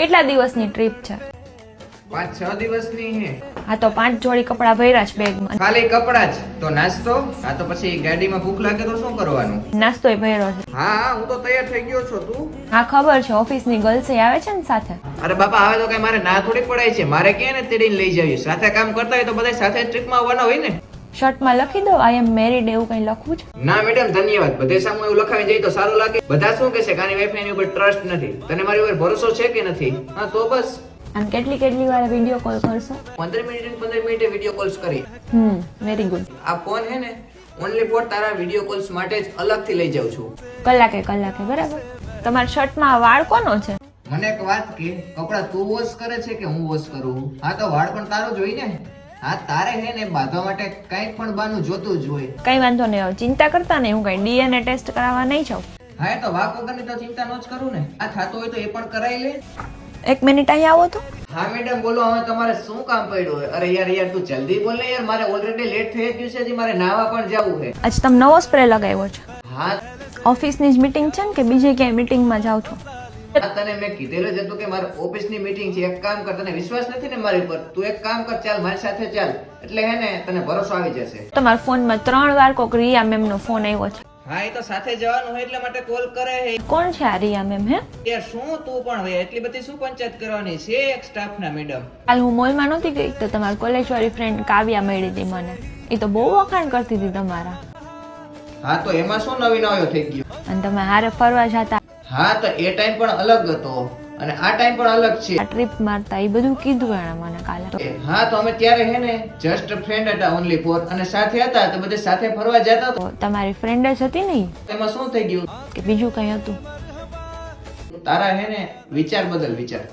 કેટલા દિવસની ટ્રીપ છે? પાંચ છ દિવસની હે. હા તો પાંચ જોડી કપડાં ભર્યા છે બેગમાં. ખાલી કપડા જ. તો નાસ્તો? આ તો પછી ગાડીમાં ભૂખ લાગે તો શું કરવાનું? નાસ્તોય ભર્યો છે. હા હા હું તો તૈયાર થઈ ગયો છું. તું? હા ખબર છે ઓફિસની ગર્લ્સ આવે છે ને સાથે? અરે બાપા આવે તો કઈ મારે ના થોડી પડાય છે. મારે કે ને તેડીને લઈ જવી. સાથે કામ કરતા હોય તો બધા સાથે ટ્રીપમાં આવવાના હોય ને? શર્ટમાં લખી દો આઈ એમ મેરીડ એવું કંઈ લખવું છે? ના મેડમ ધન્યવાદ. બધે સામે એવું લખાવી જાય તો સારું લાગે. બધા શું કહેશે કે આની એની ઉપર ટ્રસ્ટ નથી? તને મારી ઉપર ભરોસો છે કે નથી? હા તો બસ. આમ કેટલી કેટલી વાર વીડિયો કોલ કરશો? પંદર મિનિટ પંદર મિનિટે વીડિયો કોલ્સ કરી હમ વેરી ગુડ આ ફોન હે ને ઓનલી ફોર તારા વીડિયો કોલ્સ માટે જ અલગથી લઈ જાઉં છું. કલાકે કલાકે બરાબર. તમારા શર્ટમાં વાળ કોનો છે? મને એક વાત કે કપડા તું વોશ કરે છે કે હું વોશ કરું? હા તો વાળ પણ તારો જોઈ ને. હા તારે હે ને બાંધવા માટે કંઈક પણ બાનું જોતું જ હોય. કઈ વાંધો નહીં હવે ચિંતા કરતા નહીં હું કઈ ડીએનએ ટેસ્ટ કરાવવા નહીં જાઉં. હા એ તો વાક વગરની તો ચિંતા ન જ કરું ને. આ થતું હોય તો એ પણ કરાવી લે. એક મિનિટ અહીં આવો તો. હા મેડમ બોલો હવે તમારે શું કામ પડ્યું હોય? અરે યાર યાર તું જલ્દી બોલ ને યાર મારે ઓલરેડી લેટ થઈ ગયું છે હજી મારે નાવા પણ જવું છે. આજે તમે નવો સ્પ્રે લગાવ્યો છે. હા. ઓફિસની જ મીટિંગ છે ને કે બીજે ક્યાંય મીટિંગમાં જાઓ છો? તને મેં કીધેલું જ હતું કે મારે ઓફિસની મીટિંગ છે એક કામ કર તને વિશ્વાસ નથી ને મારી ઉપર? તું એક કામ કર ચાલ મારી સાથે ચાલ. એટલે હે ને તને ભરોસો આવી જશે. તમારા ફોનમાં ત્રણ વાર કોક રિયા મેમનો ફોન આવ્યો છે. હા એ તો સાથે જવાનું હોય એટલે માટે કોલ કરે હે કોણ છે આ રિયા મેમ હે? યાર શું તું પણ હોય? એટલી બધી શું પંચાયત કરવાની છે એક સ્ટાફ ના મેડમ કાલ હું મોલમાં નહોતી ગઈ તો તમારી કોલેજ વાળી ફ્રેન્ડ કાવ્યા મળી હતી મને. એ તો બહુ વખાણ કરતી હતી તમારા. હા તો એમાં શું નવીન આવ્યો થઈ ગયો? અને તમે હારે ફરવા જતા હા તો એ ટાઈમ પણ અલગ હતો અને આ ટાઈમ પણ અલગ છે. આ ટ્રીપ મારતા એ બધું કીધું એણે મને કાલે. હા તો અમે ત્યારે હે ને જસ્ટ ફ્રેન્ડ હતા ઓનલી ફોર અને સાથે હતા તો બધે સાથે ફરવા જતા તો તમારી ફ્રેન્ડ જ હતી ને? એમાં શું થઈ ગયું? કે બીજું કંઈ હતું? તારા હે ને વિચાર બદલ વિચાર.